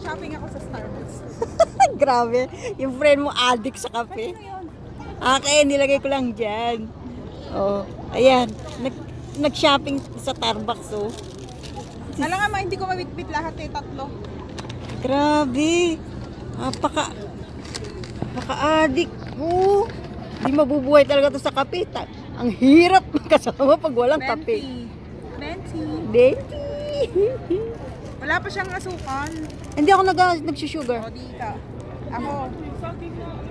Shopping ako sa Starbucks. Grabe. Yung friend mo addict sa kape. Ano yun? Akin, nilagay ko lang dyan. Oh, ayan. Nag, nag-shopping sa Starbucks, oh. Alam nga, ma, hindi ko mabitbit lahat eh, tatlo. Grabe. Napaka, napaka-addict mo. Di mabubuhay talaga to sa kape. Ta- Ang hirap magkasama pag walang kape. Menti. Denti. Wala pa siyang asukal. Hindi ako nag nagsusugar. O, di ka. Ako.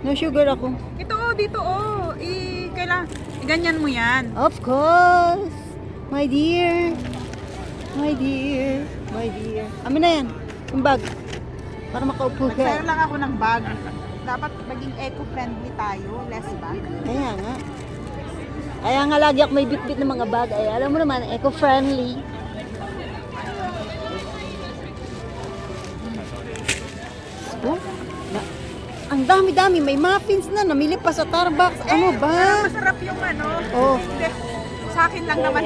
No sugar ako. Ito, oh, dito, oh. I, kailangan, ganyan mo yan. Of course. My dear. My dear. My dear. Amin na yan. Yung bag. Para makaupo Nagsayang ka. lang ako ng bag. Dapat maging eco-friendly tayo. Less bag. Kaya nga. Kaya nga lagi ako may bit-bit ng mga bag. Ay, alam mo naman, eco-friendly. Dami-dami. May muffins na. Namili pa sa Starbucks. Ano Pero ba? masarap yung ano. Oh. Hindi. Sa akin lang naman.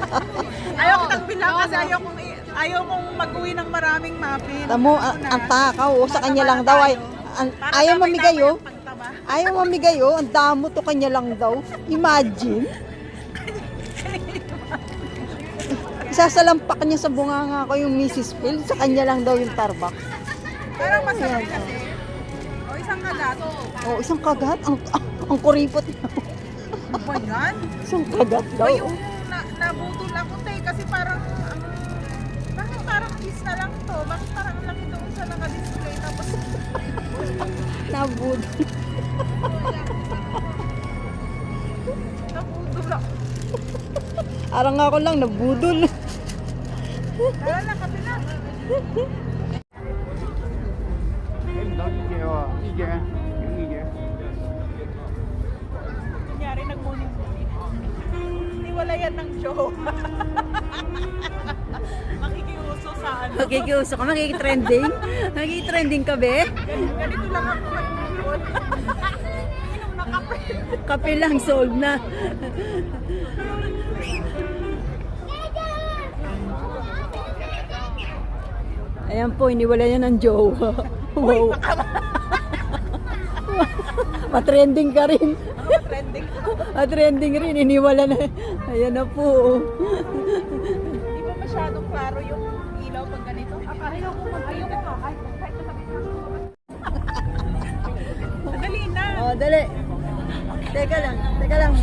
ayaw kitang bilang kasi ayaw kong, ayaw kong mag-uwi ng maraming muffin. Tamo, ang, ang takaw. Oh, sa kanya lang daw. Ay, ayaw mamigay oh. Ayaw mamigay oh. Ang damo to kanya lang daw. Imagine. Isasalampak niya sa bunganga ko yung Mrs. Phil. Sa kanya lang daw yung Starbucks. Parang masarap kasi. Isang kagat. Oh, isang kagat. Ang, ang, ang kuripot niya. Ano ba yan? Isang kagat daw. Ba yung na, nabutol ako te kasi parang ang bakit parang kiss na lang to? Bakit parang ang laki nung isa naka-display tapos nabutol ako. Arang ako lang, nabudol. Wala na kabila. Oo, eager. Ah. Yung eager. Kunyari, nagmuning-muning. Hmm, iwalayan ng show. Makikiuso sa ano. Magkikiuso ka? Makikitrending? Makikitrending ka be? Ganito lang ako eh. mag-iwan. Na kape. Kape lang, sold na. Ayan po, iniwala niya ng jowa. wow. Matrending ka rin. Ako trending. Matrending rin, iniwala na. Ayan na po. Hindi ba masyadong klaro yung ilaw pag ganito? Ayaw ko mag Ayaw ko. Ay, kahit masakit na. Dali na. Oh, dali. Teka lang, teka lang.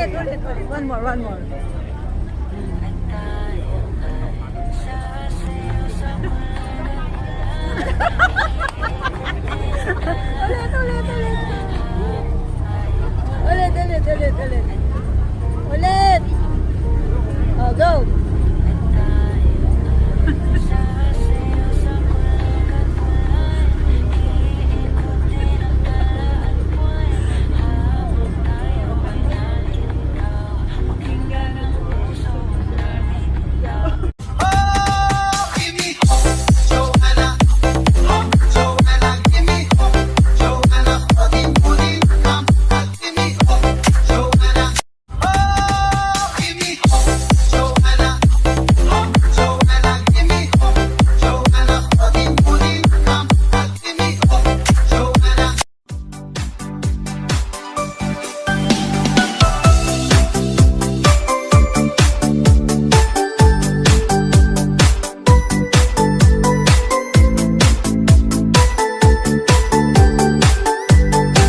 One more, one more. Ulit. Ulit, ulit, ulit, ulit. Ulit.